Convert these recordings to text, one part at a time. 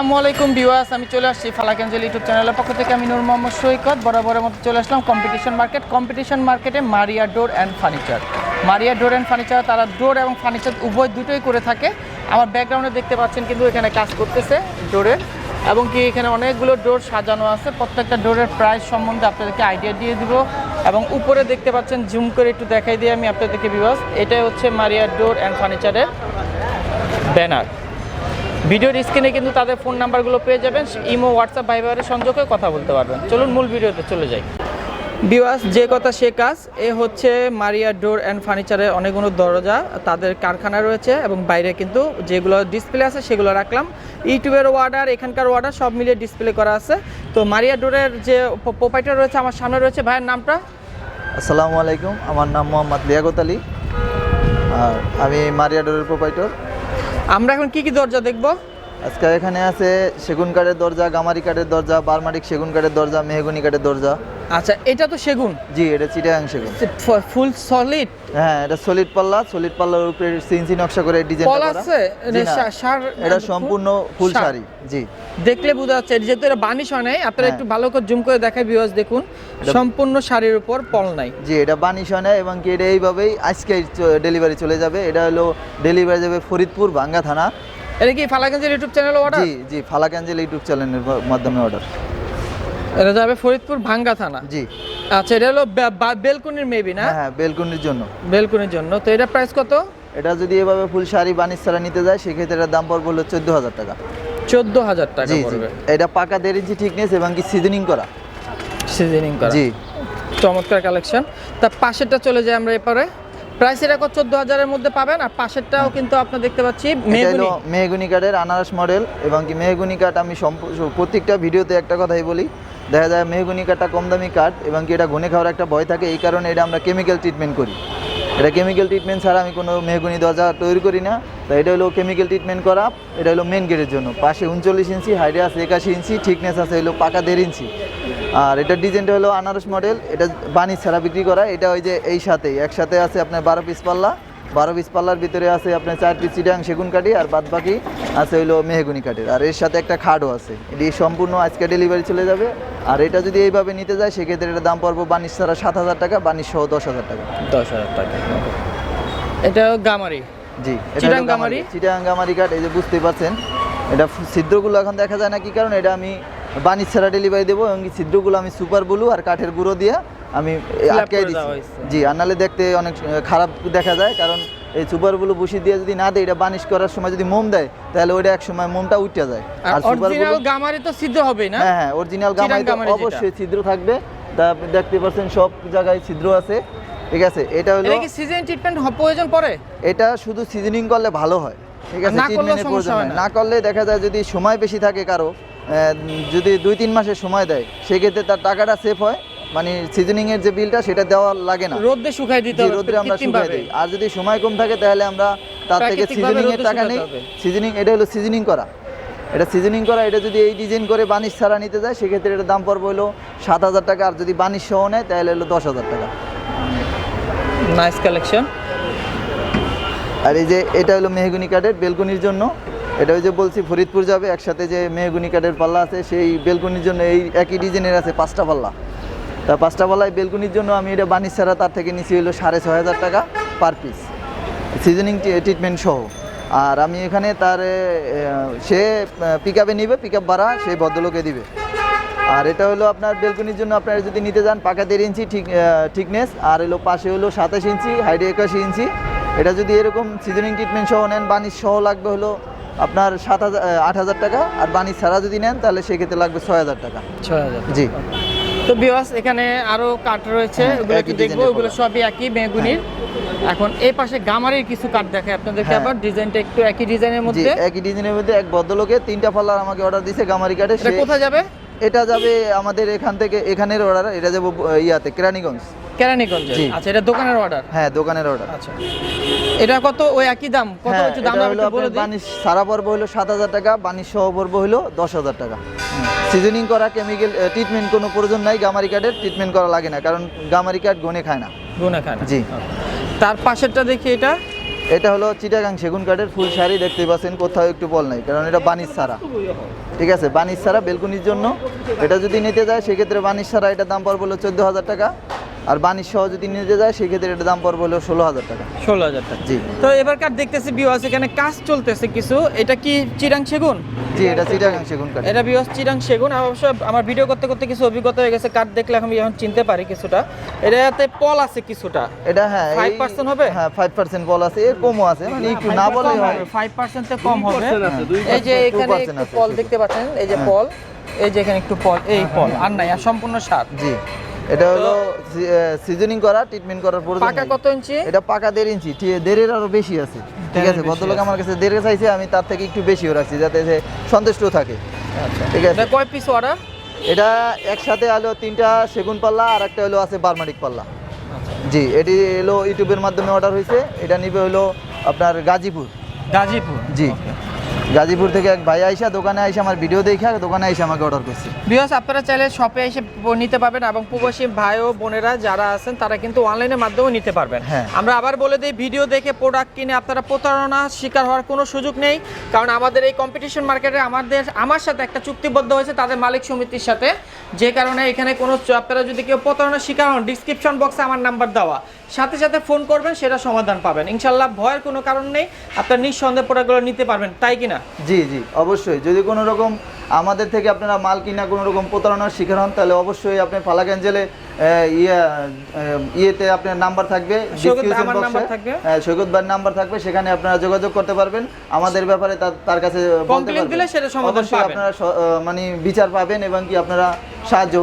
আসসালামু আলাইকুম ভিউয়ার্স, আমি চলে আসছি ফালাকাঞ্জলি ইউটিউব চ্যানেলের পক্ষ থেকে। আমি নূর মোহাম্মদ সৈকত, বরাবরের মতো চলে আসলাম কম্পিটিশন মার্কেট কম্পিটিশন মার্কেটে Maria door and furniture Maria door and furniture তারা ডোর এবং ফার্নিচার উভয় দুটোই করে থাকে। আমার ব্যাকগ্রাউন্ডে দেখতে পাচ্ছেন কিন্তু এখানে কাজ করতেছে ডোরের এবং কি এখানে অনেকগুলো ডোর সাজানো আছে। প্রত্যেকটা ডোরের প্রাইস সম্বন্ধে আপনাদেরকে আইডিয়া দিয়ে দিব। এবং উপরে দেখতে পাচ্ছেন জুম করে একটু দেখাই দিয়ে আমি আপনাদেরকে ভিউয়ার্স এটাই হচ্ছে মারিয়া ডোর অ্যান্ড ফার্নিচারের ব্যানার ভিডিওর স্ক্রিনে কিন্তু তাদের ফোন নাম্বারগুলো পেয়ে যাবেন ইমো হোয়াটসঅ্যাপ ভাইবারের সংযোগে কথা বলতে পারবেন। চলুন মূল ভিডিওতে চলে যাই। বিওয়াস যে কথা সে কাজ এ হচ্ছে মারিয়া ডোর অ্যান্ড ফার্নিচারের অনেকগুলো দরজা তাদের কারখানা রয়েছে এবং বাইরে কিন্তু যেগুলো ডিসপ্লে আছে সেগুলো রাখলাম। ইউটিউবের অর্ডার এখানকার অর্ডার সব মিলিয়ে ডিসপ্লে করা আছে। তো মারিয়া ডোরের যে প্রোপাইটার রয়েছে আমার সামনে রয়েছে ভাইয়ের নামটা? আসসালামু আলাইকুম আমার নাম মোহাম্মদ লিয়াকত আলী। আর আমি মারিয়া ডোরের প্রোপাইটর আমরা এখন কি কি দরজা দেখব? আজকে এখানে আছে সেগুন কাঠের দরজা গামারি কাঠের দরজা বারমাটিক সেগুন কাঠের দরজা মেহগুনি কাঠের দরজা। আচ্ছা এটা তো সেগুন? জি এটা চিটাগাং সেগুন। Full solid? হ্যাঁ এটা সলিড পাল্লা সলিড পাল্লার উপরে সিনসি নকশা করে ডিজাইন পল আছে? এটা সম্পূর্ণ ফুল। শাড়ি জি। দেখলে বোঝা যাচ্ছে যেহেতু এটা বানিশ হয় নাই আপনারা হ্যাঁ। একটু ভালো করে জুম করে দেখায় ভিউয়ার্স দেখুন। সম্পূর্ণ শাড়ির উপর পল নাই। জি এটা বানিশ হয় না এবং কি এটা এইভাবেই আজকে ডেলিভারি চলে যাবে। এটা হলো ডেলিভারি যাবে ফরিদপুর ভাঙ্গা থানা। এটা কি ফালাগঞ্জের ইউটিউব চ্যানেল অর্ডার জি জি ফালাকাঞ্জেল ইউটিউব চ্যানেলের মাধ্যমে অর্ডার এটা যাবে ফরিদপুর ভাঙ্গা থানা। জি। আচ্ছা এটা হলো বেলকুনির মেবি না? হ্যাঁ হ্যাঁ বেলকুনির জন্য। বেলকুনির জন্য। তো এটা প্রাইস কত? এটা যদি এভাবে ফুল শাড়ি বানিশ ছাড়া নিতে যায় সেক্ষেত্রে এটার দাম পড়বে হলো চোদ্দ হাজার টাকা চোদ্দ হাজার টাকা পড়বে। এটা পাকা দেড় ইঞ্চি ঠিকনেস এবং কি সিজনিং করা। সিজনিং করা। জি। চমৎকার কালেকশন তা পাশেরটা চলে যায় আমরা এপারে। প্রাইস এটা কত চোদ্দ হাজারের মধ্যে পাবেন আর পাশেরটাও কিন্তু আপনার দেখতে পাচ্ছি হলো মেহগুনি। কাঠের আনারস মডেল এবং কি মেহগুনি কাঠ আমি প্রত্যেকটা ভিডিওতে একটা কথাই বলি দেখা যায় মেহগুনি কাঠটা কম দামি কাঠ এবং কি এটা ঘুনে খাওয়ার একটা ভয় থাকে এই কারণে এটা আমরা কেমিক্যাল ট্রিটমেন্ট করি। এটা কেমিক্যাল ট্রিটমেন্ট ছাড়া আমি কোনো মেহগুনি দরজা তৈরি করি না তো এটা হলো কেমিক্যাল ট্রিটমেন্ট করা এটা হলো মেন গেটের জন্য। পাশে উনচল্লিশ ইঞ্চি হাইটে আছে একাশি ইঞ্চি ঠিকনেস আছে হলো পাকা দেড় ইঞ্চি। আর এটা ডিজাইনটা হলো আনারস মডেল এটা বানিশ ছাড়া বিক্রি করা এটা ওই যে এই সাথেই একসাথে আছে আপনার বারো পিস পাল্লা বারো পিস পাল্লার ভিতরে আছে আপনার চার পিস চিটাং সেগুন কাঠি আর বাদ বাকি আছে হইল মেহগুনি কাঠের। আর এর সাথে একটা খাটও আছে এটি সম্পূর্ণ আজকে ডেলিভারি চলে যাবে। আর এটা যদি এইভাবে নিতে যায় সেক্ষেত্রে এটা দাম পড়ব বানিশ ছাড়া সাত হাজার টাকা বানিশ সহ দশ হাজার টাকা। দশ হাজার টাকা এটা গামারি? জি চিটাং গামারি? চিটাং গামারি কাঠ এই যে বুঝতেই পারছেন এটা ছিদ্রগুলো এখন দেখা যায় না কি কারণ এটা আমি বানিশ ছাড়া ডেলিভারি দেবো এবং ছিদ্রগুলো আমি সুপার ব্লু আর কাঠের গুঁড়ো দিয়ে আমি আটকাই দিচ্ছি। জি আর নাহলে দেখতে অনেক খারাপ দেখা যায় কারণ এই সুপার ব্লু বুসি দিয়ে যদি না দেয় এটা বানিশ করার সময় যদি মোম দেয় তাহলে ওইটা এক সময় মোমটা উঠে যায়। আর সুপার ব্লু গামারি তো সিদ্ধ হবেই না? হ্যাঁ হ্যাঁ অরিজিনাল গামারি অবশ্যই ছিদ্র থাকবে। তা দেখতে পাচ্ছেন সব জায়গায় ছিদ্র আছে। ঠিক আছে এটা হলো এটা কি সিজন ট্রিটমেন্ট প্রয়োজন পড়ে? এটা শুধু সিজনিং করলে ভালো হয়। ঠিক আছে ট্রিটমেন্টের সমস্যা প্রয়োজন না? করলে দেখা যায় যদি সময় বেশি থাকে কারও যদি দুই তিন মাসের সময় দেয় সেক্ষেত্রে তার টাকাটা সেভ হয়। মানে সিজনিং এর যে বিলটা সেটা দেওয়া লাগে না। রোদে শুকাই দিতে হবে রোদ্রে আমরা শুকাই। দিই। আর যদি সময় কম থাকে তাহলে আমরা তার থেকে সিজনিং এর টাকা নেই। সিজনিং এটা হলো সিজনিং করা। এটা সিজনিং করা এটা যদি এই ডিজাইন করে বানিশ ছাড়া নিতে যায় সেক্ষেত্রে এটা দাম পড়বে হলো সাত হাজার টাকা। আর যদি বানিশ সহ নেয় তাহলে হলো দশ হাজার টাকা। নাইস কালেকশন আর এই যে এটা হলো মেহগুনি কাঠের বেলকনির জন্য। এটা ওই যে বলছি, ফরিদপুর যাবে, একসাথে যে মেহগুনি কাঠের পাল্লা আছে, সেই বেলকুনির জন্য এই একই ডিজাইনের আছে পাঁচটা পাল্লা। তা পাঁচটা পাল্লায় বেলকুনির জন্য আমি এটা বানিশ ছাড়া তার থেকে নিচে হলো সাড়ে ছয় হাজার টাকা পার পিস সিজনিং ট্রিটমেন্ট সহ। আর আমি এখানে তার সে পিক আপে নিবে পিক আপ ভাড়া, সেই ভদ্রলোকে দিবে। আর এটা হলো আপনার বেলকনির জন্য আপনারা যদি নিতে যান পাকা দেড় ইঞ্চি ঠিক ঠিকনেস আর হলো পাশে হলো সাতাশ ইঞ্চি হাইডে একাশি ইঞ্চি। এটা যদি এরকম সিজনিং ট্রিটমেন্ট সহ নেন, বানিশ সহ লাগবে হলো আপনার সাত হাজার আট হাজার টাকা আর বাণী ছাড়া যদি নেন তাহলে সেক্ষেত্রে লাগবে ছয় হাজার টাকা। ছয় হাজার জি। তো বিওয়াস এখানে আরও কাঠ রয়েছে হ্যাঁ, ওগুলো একটু দেখব? ওগুলো সবই একই বেগুনির। এখন এই পাশে গামারের কিছু কাঠ দেখে আপনাদেরকে হ্যাঁ। আবার ডিজাইনটা একটু একই ডিজাইনের মধ্যে। একই ডিজাইনের মধ্যে এক ভদ্রলোকে তিনটা পাল্লার আমাকে অর্ডার দিয়েছে গামারি কাঠে কোথায় যাবে? এটা যাবে আমাদের এখান থেকে এখানের অর্ডার এটা যাব ইয়াতে কেরানীগঞ্জ। কেরানীগঞ্জে। আচ্ছা এটা দোকানের অর্ডার হ্যাঁ দোকানের অর্ডার আচ্ছা। এটা কত ওই একই দাম? কত হ্যাঁ, দাম হলো বানিশ সারা পর্ব হলো সাত হাজার টাকা বানিশ সহ পর্ব হলো দশ হাজার টাকা। সিজনিং করা কেমিক্যাল ট্রিটমেন্ট কোনো প্রয়োজন নাই গামারি কাঠের ট্রিটমেন্ট করা লাগে না কারণ গামারি কাঠ গনে খায় না। গুনা খান জি। তার পাশেরটা দেখি এটা। এটা হলো চিটাগাং সেগুন কাঠের ফুল শাড়ি দেখতে পাচ্ছেন কোথাও একটু বল নাই, কারণ এটা বানিশ সারা ঠিক আছে বানিশ সারা বেলকুনির জন্য। এটা যদি নিতে যায়, সেক্ষেত্রে বানিশ সারা এটা দাম পড়বে হলো চোদ্দ হাজার টাকা। আর বানিশ সহ যদি নিতে যায় সেক্ষেত্রে এটার দাম পড়বে হলো ষোলো হাজার টাকা। ষোলো হাজার টাকা। জি। তো এবারকার দেখতেছি বিওয়াস এখানে কাজ চলতেছে কিছু। এটা কি চিরাং সেগুন? জি এটা চিটাগাং সেগুন কাঠ। এটা বিওয়াস চিরাং সেগুন। অবশ্য আমার ভিডিও করতে করতে কিছু অভিজ্ঞতা হয়ে গেছে কাঠ দেখলে এখন এখন চিনতে পারি কিছুটা। এটাতে পল আছে কিছুটা। এটা হ্যাঁ 5% হবে? হ্যাঁ ফাইভ পার্সেন্ট বল আছে এর কমও আছে। মানে একটু না বলে হয়। ফাইভ পার্সেন্টে কম হবে। এই যে এখানে পল দেখতে পাচ্ছেন এই যে হ্যাঁ। পল এই যে এখানে একটু পল এই পল আর নাই আর সম্পূর্ণ সার। জি। এটা হলো সিজনিং করা ট্রিটমেন্ট করার প্রয়োজন পাকা কত ইঞ্চি? এটা পাকা দেড় ইঞ্চি দেড়ের আরও বেশি আছে। ঠিক আছে ভদ্রলোক আমার কাছে দেড়ে চাইছে আমি তার থেকে একটু বেশিও রাখছি যাতে সে সন্তুষ্ট থাকে। আচ্ছা। ঠিক আছে। কয় পিস অর্ডার এটা একসাথে হলো তিনটা সেগুন পাল্লা আর একটা হলো আছে বারমাটিক পাল্লা। জি এটি হলো ইউটিউবের মাধ্যমে অর্ডার হয়েছে এটা নিবে হলো আপনার গাজীপুর। গাজীপুর? জি। গাজীপুর থেকে এক ভাই আইসা দোকানে আইসা আমার ভিডিও দেখে দোকানে আইসা আমাকে অর্ডার করছে। বিকজ আপনারা চাইলে শপে এসে নিতে পারবেন এবং প্রবাসী ভাই ও বোনেরা যারা আছেন তারা কিন্তু অনলাইনের মাধ্যমে নিতে পারবেন। হ্যাঁ। আমরা আবার বলে দিই ভিডিও দেখে প্রোডাক্ট কিনে আপনারা প্রতারণা শিকার হওয়ার কোনো সুযোগ নেই। কারণ আমাদের এই কম্পিটিশন মার্কেটে আমাদের আমার সাথে একটা চুক্তিবদ্ধ হয়েছে তাদের মালিক সমিতির সাথে। যে কারণে এখানে কোনো আপনারা যদি কেউ প্রতারণার শিকার হন ডিসক্রিপশন বক্সে আমার নাম্বার দেওয়া। সাথে সাথে ফোন করবেন সেটা সমাধান পাবেন। ইনশাল্লাহ ভয়ের কোনো কারণ নেই। আপনার নিঃসন্দেহে প্রোডাক্টগুলো নিতে পারবেন তাই কিনা? জি জি অবশ্যই। যদি কোনো রকম আমাদের থেকে আপনারা মাল কিনা কোনো রকম প্রতারণার শিকার হন তাহলে অবশ্যই আপনি ইয়ে আহ, ইয়েতে আপনার নাম্বার থাকবে সৈকত। নাম্বার থাকবে। হ্যাঁ, ভাইয়ের নাম্বার থাকবে সেখানে আপনারা যোগাযোগ করতে পারবেন। আমাদের ব্যাপারে তার- কাছে অবশ্যই আপনারা মানে বিচার পাবেন এবং কি আপনারা সাহায্য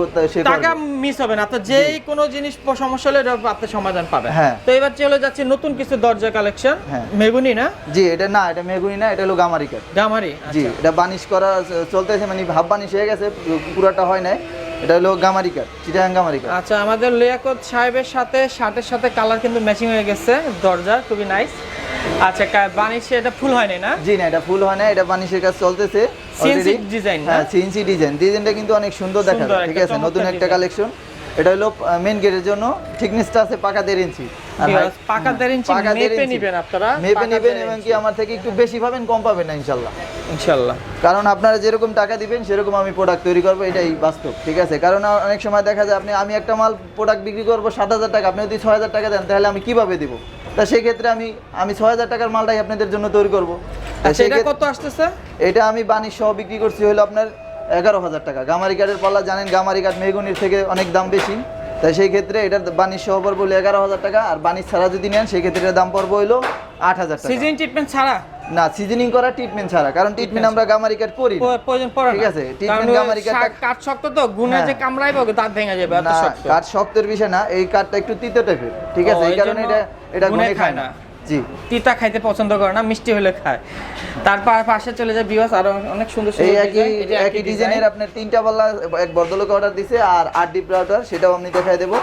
টাকা মিস হবে না। আপনার যেই কোনো জিনিস সমস্যা হলে আপনি সমাধান পাবেন। হ্যাঁ। তো এবার চলে যাচ্ছে নতুন কিছু দরজা কালেকশন হ্যাঁ। মেগুনি না? জি এটা না এটা মেগুনি না এটা হলো গামারি কাঠ গামারি জি আচ্ছা। এটা বানিশ করা চলতেছে মানে ভাব বানিশ হয়ে গেছে পুরাটা হয় নাই। এটা হলো গামারি কাঠ চিটাগাং গামারি কাঠ। আচ্ছা আমাদের লিয়াকত সাহেবের সাথে শার্টের সাথে কালার কিন্তু ম্যাচিং হয়ে গেছে দরজা খুবই নাইস আচ্ছা বানিশে এটা ফুল হয়নি না? জি না এটা ফুল হয় না এটা বানিশের কাজ চলতেছে সিএনসি ডিজাইন হ্যাঁ সিএনসি ডিজাইন ডিজাইনটা কিন্তু অনেক সুন্দর দেখা সুন্দর যায় ঠিক আছে? নতুন একটা কালেকশন এটা হলো মেন গেটের জন্য থিকনেসটা আছে পাকা দেড় ইঞ্চি। height- পাকা দেড় ইঞ্চি মেপে। নিবেন আপনারা মেপে নেবেন এবং কি আমার থেকে একটু বেশি পাবেন কম পাবেন না ইনশাল্লাহ। ইনশাল্লাহ। কারণ আপনারা যেরকম টাকা দিবেন সেরকম আমি প্রোডাক্ট তৈরি করব এটাই বাস্তব ঠিক আছে? কারণ অনেক সময় দেখা যায় আপনি আমি একটা মাল প্রোডাক্ট বিক্রি করব সাত হাজার টাকা আপনি যদি ছয় হাজার টাকা দেন তাহলে আমি কীভাবে দিব? তা সেই ক্ষেত্রে আমি আমি ছয় হাজার টাকার মালটাই আপনাদের জন্য তৈরি করব। তা আচ্ছা কত আসতেছে? এটা আমি বানিশ সহ বিক্রি করছি হলো আপনার এগারো হাজার টাকা। গামারি কাঠের পাল্লা জানেন গামারি কাঠ মেগুনির থেকে অনেক দাম বেশি। তাই সেই ক্ষেত্রে এটার বানিশ সহ পড়ব হলো এগারো হাজার টাকা আর বানিশ ছাড়া যদি নেন সেই ক্ষেত্রে দাম পড়ব হলো আট হাজার টাকা। সিজন ট্রিটমেন্ট ছাড়া? না সিজনিং করা ট্রিটমেন্ট ছাড়া কারণ ট্রিটমেন্ট আমরা গামারি কাট করি প্রয়োজন পড়ে ঠিক আছে, ওই গামারি শাক- কাঠ শক্ত তো হ্যাঁ। যে কামড়াইবে ওকে দাঁত ভেঙে যাবে এত শক্ত। কাঠ শক্তের বিষয় না এই কাঠটা একটু তিতো টাইপের ঠিক আছে এই কারণে এটা এটা গুনে খায় না। জি। তিতা খাইতে পছন্দ করে না মিষ্টি হলে খায়। তারপর পাশে চলে যায় বিবাস আরও অনেক সুন্দর এই সুন্দর একই design, একই ডিজাইনের আপনার তিনটা পাল্লা এক বর্দলোকে অর্ডার দিছে আর আট ডিপ রাউটার সেটাও আমি দেখাই দেবো।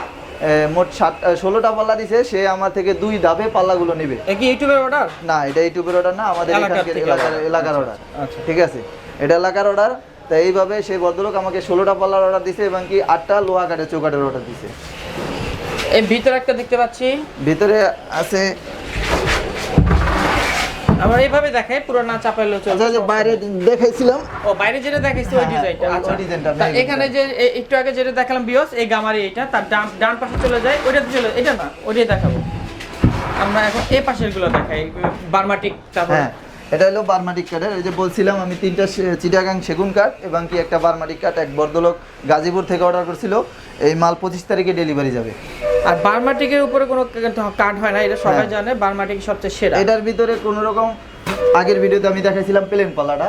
মোট সাত ষোলোটা পাল্লা দিছে সে আমার থেকে দুই ধাপে পাল্লাগুলো নেবে। কি ইউটিউবের অর্ডার না এটা ইউটিউবের অর্ডার না আমাদের এলাকার এলাকার অর্ডার আচ্ছা। ঠিক আছে? এটা এলাকার অর্ডার তা এইভাবে সেই ভদ্রলোক আমাকে ষোলোটা পাল্লার অর্ডার দিছে এবং কি আটটা লোহা কাঠের চৌকাঠের অর্ডার দিছে। এই ভিতরে একটা দেখতে পাচ্ছি। ভিতরে আছে আমরা এইভাবে দেখাই পুরো না চাপাইলেও আচ্ছা চলবে যে বাইরে দেখাইছিলাম। ও বাইরে যেটা দেখাইছি ওই হ্যাঁ, ডিজাইনটা। আচ্ছা। ডিজাইনটা, এখানে যে একটু আগে যেটা দেখালাম বিয়স এই গামারি এটা তার ডান ডান পাশে চলে যায় ওইটাতে চলে এটা না ওইটাই দেখাবো। আমরা এখন এই পাশেরগুলো দেখাই বার্মাটিক তারপর হ্যাঁ এটা হলো বারমাটিক কাঠের। ওই যে বলছিলাম আমি তিনটা চিটাগাং সেগুন কাঠ এবং কি একটা বারমাটিক কাঠ এক বর্দলোক গাজীপুর থেকে অর্ডার করছিল। এই মাল পঁচিশ তারিখে ডেলিভারি যাবে। আর বার্মাটিকের উপরে কোনো কার্ড হয় না এটা সবাই হ্যাঁ। জানে বার্মাটিক সবচেয়ে সেরা। এটার ভিতরে কোনো রকম আগের ভিডিওতে আমি দেখাইছিলাম প্লেন পাল্লাটা।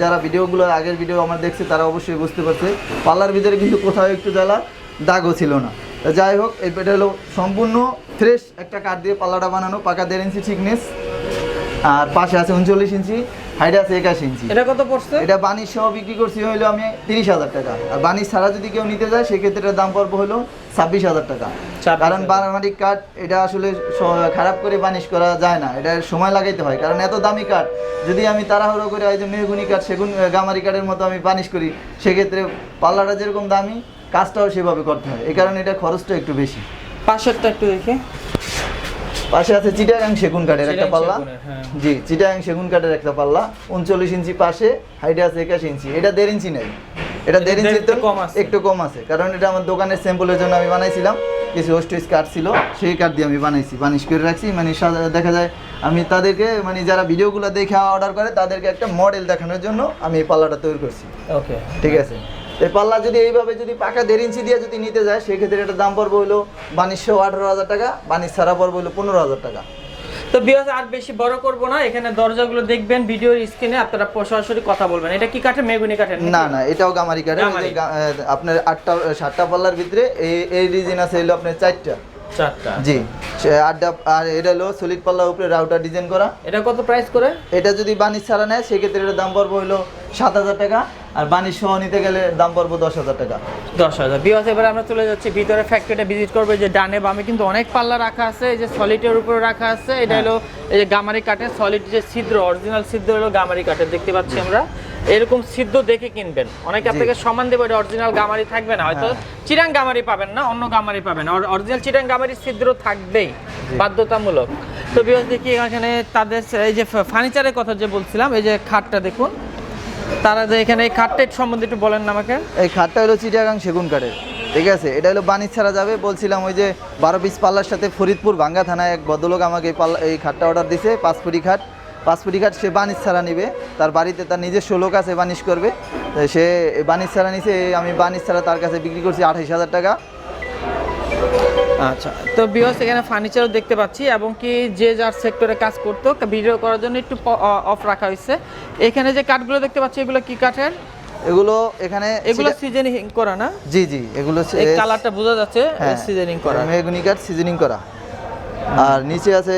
যারা ভিডিওগুলো আগের ভিডিও আমার দেখছে তারা অবশ্যই বুঝতে পারছে। পাল্লার ভিতরে কিন্তু কোথাও একটু জ্বালা দাগও ছিল না। যাই হোক এই এটা হলো সম্পূর্ণ ফ্রেশ একটা কাঠ দিয়ে পাল্লাটা বানানো পাকা দেড় ইঞ্চি থিকনেস আর পাশে আছে উনচল্লিশ ইঞ্চি হাইট আছে একাশি ইঞ্চি। এটা কত পড়ছে? এটা বানিশ সহ বিক্রি করছি হইল আমি তিরিশ হাজার টাকা। আর বানিশ ছাড়া যদি কেউ নিতে যায় সেক্ষেত্রে এটার দাম পড়ব হলো ছাব্বিশ হাজার টাকা। কারণ বারামাটিক কাঠ এটা আসলে খারাপ করে বানিশ করা যায় না। এটা সময় লাগাইতে হয়। কারণ এত দামি কাঠ যদি আমি তাড়াহুড়ো করে ওই যে মেহগুনি কাঠ সেগুন গামারি কাঠের মতো আমি বানিশ করি সেক্ষেত্রে পাল্লাটা যেরকম দামি কাজটাও সেভাবে করতে হয়। এই কারণে এটা খরচটা একটু বেশি। পাশেরটা একটু দেখে। পাশে আছে চিটাগাং সেগুন কাঠের একটা পাল্লা। হ্যাঁ। জি চিটাগাং সেগুন কাঠের একটা পাল্লা। উনচল্লিশ ইঞ্চি পাশে হাইটে আছে একাশি ইঞ্চি। এটা দেড় ইঞ্চি নেই। এটা দেড় ইঞ্চি একটু কম আছে। একটু কম আছে। কারণ এটা আমার দোকানের স্যাম্পলের জন্য আমি বানাইছিলাম। কিছু ওস্টেজ কাঠ ছিল সেই কাঠ দিয়ে আমি বানাইছি। বানিশ করে রাখছি। মানে দেখা যায় আমি তাদেরকে মানে যারা ভিডিওগুলো দেখে অর্ডার করে তাদেরকে একটা মডেল দেখানোর জন্য আমি এই পাল্লাটা তৈরি করছি। ওকে ঠিক আছে? এই পাল্লা যদি এইভাবে যদি পাকা দেড় ইঞ্চি দিয়ে যদি নিতে যায় সেক্ষেত্রে এটার দাম পড়বে হলো বানিশশো আঠারো হাজার টাকা বানিশ ছাড়া পড়বে হলো পনেরো হাজার টাকা। তো বিয়াস আর বেশি বড় করব না এখানে দরজাগুলো দেখবেন ভিডিওর স্ক্রিনে আপনারা সরাসরি কথা বলবেন। এটা কি কাঠে মেগুনি কাঠে না না এটাও গামারি। গা- আপনার আটটা সাতটা পাল্লার ভিতরে এই এই ডিজাইন আছে হলো আপনার চারটা। চারটা। জি আটটা আর এটা হলো সলিড পাল্লার উপরে রাউটার ডিজাইন করা। এটা কত প্রাইস করে? এটা যদি বানিশ ছাড়া নেয় সেক্ষেত্রে এটার দাম পড়বে হলো সাত হাজার টাকা। আর বানিশ সহ নিতে গেলে দাম পড়বে দশ হাজার টাকা। দশ হাজার। বিয়াস এবার আমরা চলে যাচ্ছি। ভিতরে ফ্যাক্টরিটা ভিজিট করব। যে ডানে বামে কিন্তু অনেক পাল্লা রাখা আছে। এই যে সলিডের উপরে রাখা আছে। এটা হলো এই যে গামারি কাঠের সলিড যে ছিদ্র অরিজিনাল ছিদ্র হলো গামারি কাঠের। দেখতে পাচ্ছি আমরা। এরকম সিদ্ধ দেখে কিনবেন। অনেকে আপনাকে সমান দেবে এটা অরিজিনাল গামারি থাকবে না। হয়তো চিরাং গামারি পাবেন না অন্য গামারি পাবেন অরিজিনাল চিরাং গামারি ছিদ্র থাকবেই। বাধ্যতামূলক। তো বিয়াস দেখি এখানে তাদের এই যে ফার্নিচারের কথা যে বলছিলাম এই যে খাটটা দেখুন। তারা যে এখানে এই খাটটা সম্বন্ধে একটু বলেন না আমাকে। এই খাটটা হলো চিটাগাং সেগুন কাঠের, ঠিক আছে? এটা হলো বানিশ ছাড়া যাবে। বলছিলাম ওই যে বারো পিস পাল্লার সাথে ফরিদপুর ভাঙ্গা থানায় এক ভদ্রলোক আমাকে এই পাল্লা, এই খাটটা অর্ডার দিছে পাঁচ ফুটি খাট। পাঁচ ফুটি খাট সে বানিশ ছাড়া নিবে। তার বাড়িতে তার নিজস্ব লোক আছে বানিশ করবে। সে বানিশ ছাড়া নিছে আমি বানিশ ছাড়া তার কাছে বিক্রি করছি আঠাইশ হাজার টাকা। আচ্ছা তো বিহস এখানে ফার্নিচারও দেখতে পাচ্ছি এবং কি যে যার সেক্টরে কাজ করতো ভিডিও করার জন্য একটু অফ রাখা হয়েছে। এখানে যে কাঠগুলো দেখতে পাচ্ছি এগুলো কি কাঠের? এগুলো এখানে এগুলো সিজনিং করা না? জি জি এগুলো এই কালারটা বোঝা যাচ্ছে হ্যাঁ সিজনিং করা। মেহগুনি কাঠ সিজনিং করা। আর নিচে আছে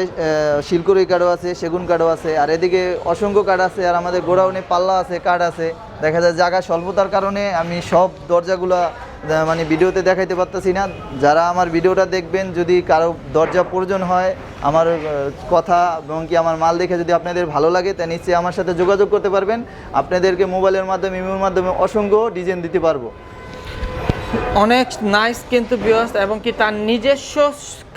শিলকুড়ি কাঠও আছে সেগুন কাঠও আছে আর এদিকে অসংখ্য কাঠ আছে আর আমাদের গোডাউনে পাল্লা আছে কাঠ আছে। দেখা যায় জায়গা স্বল্পতার কারণে আমি সব দরজাগুলো মানে ভিডিওতে দেখাইতে পারতেছি না। যারা আমার ভিডিওটা দেখবেন, যদি কারও দরজা প্রয়োজন হয়, আমার কথা এবং কি আমার মাল দেখে যদি আপনাদের ভালো লাগে, তা নিশ্চয়ই আমার সাথে যোগাযোগ করতে পারবেন। আপনাদেরকে মোবাইলের মাধ্যমে, ইমের মাধ্যমে অসংখ্য ডিজাইন দিতে পারব। অনেক নাইস কিন্তু বিয়স এবং কি তার নিজস্ব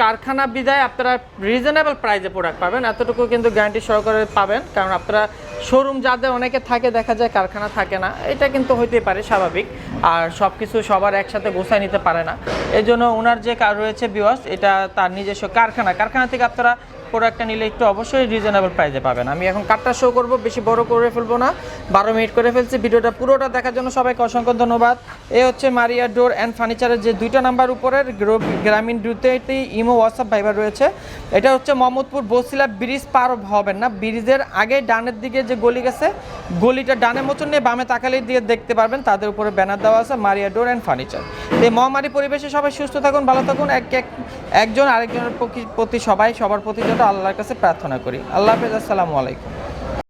কারখানা বিদায় আপনারা রিজনেবল প্রাইসে প্রোডাক্ট পাবেন। এতটুকু কিন্তু গ্যারান্টি সহকারে পাবেন। কারণ আপনারা শোরুম যাদের অনেকে থাকে, দেখা যায় কারখানা থাকে না, এটা কিন্তু হইতে পারে স্বাভাবিক। আর সব কিছু সবার একসাথে গোছায় নিতে পারে না। এই জন্য ওনার যে কার রয়েছে বিওয়াস এটা তার নিজস্ব কারখানা। কারখানা থেকে আপনারা প্রোডাক্টটা নিলে একটু অবশ্যই রিজনেবল প্রাইসে পাবেন। আমি এখন কার্ডটা শো করব, বেশি বড় করে ফেলব না। বারো মিনিট করে ফেলছি। ভিডিওটা পুরোটা দেখার জন্য সবাইকে অসংখ্য ধন্যবাদ। এ হচ্ছে মারিয়া ডোর অ্যান্ড ফার্নিচারের যে দুইটা নাম্বার উপরের গ্রো- গ্রামীণ দুতেই ইমো হোয়াটসঅ্যাপ ভাইবার রয়েছে। এটা হচ্ছে মোহাম্মদপুর বসিলা ব্রিজ পার হবেন না। ব্রিজের আগে ডানের দিকে যে গলি গেছে, গলিটা ডানে মতন নিয়ে বামে তাকালে দিয়ে দেখতে পারবেন। তাদের উপরে ব্যানার দেওয়া আছে মারিয়া ডোর অ্যান্ড ফার্নিচার এই মহামারী পরিবেশে সবাই সুস্থ থাকুন, ভালো থাকুন। এক এক একজন আরেকজনের প্রতি- সবাই, সবার প্রতি যেটা আল্লাহর কাছে প্রার্থনা করি। আল্লাহ হাফেজ আসসালামু আলাইকুম।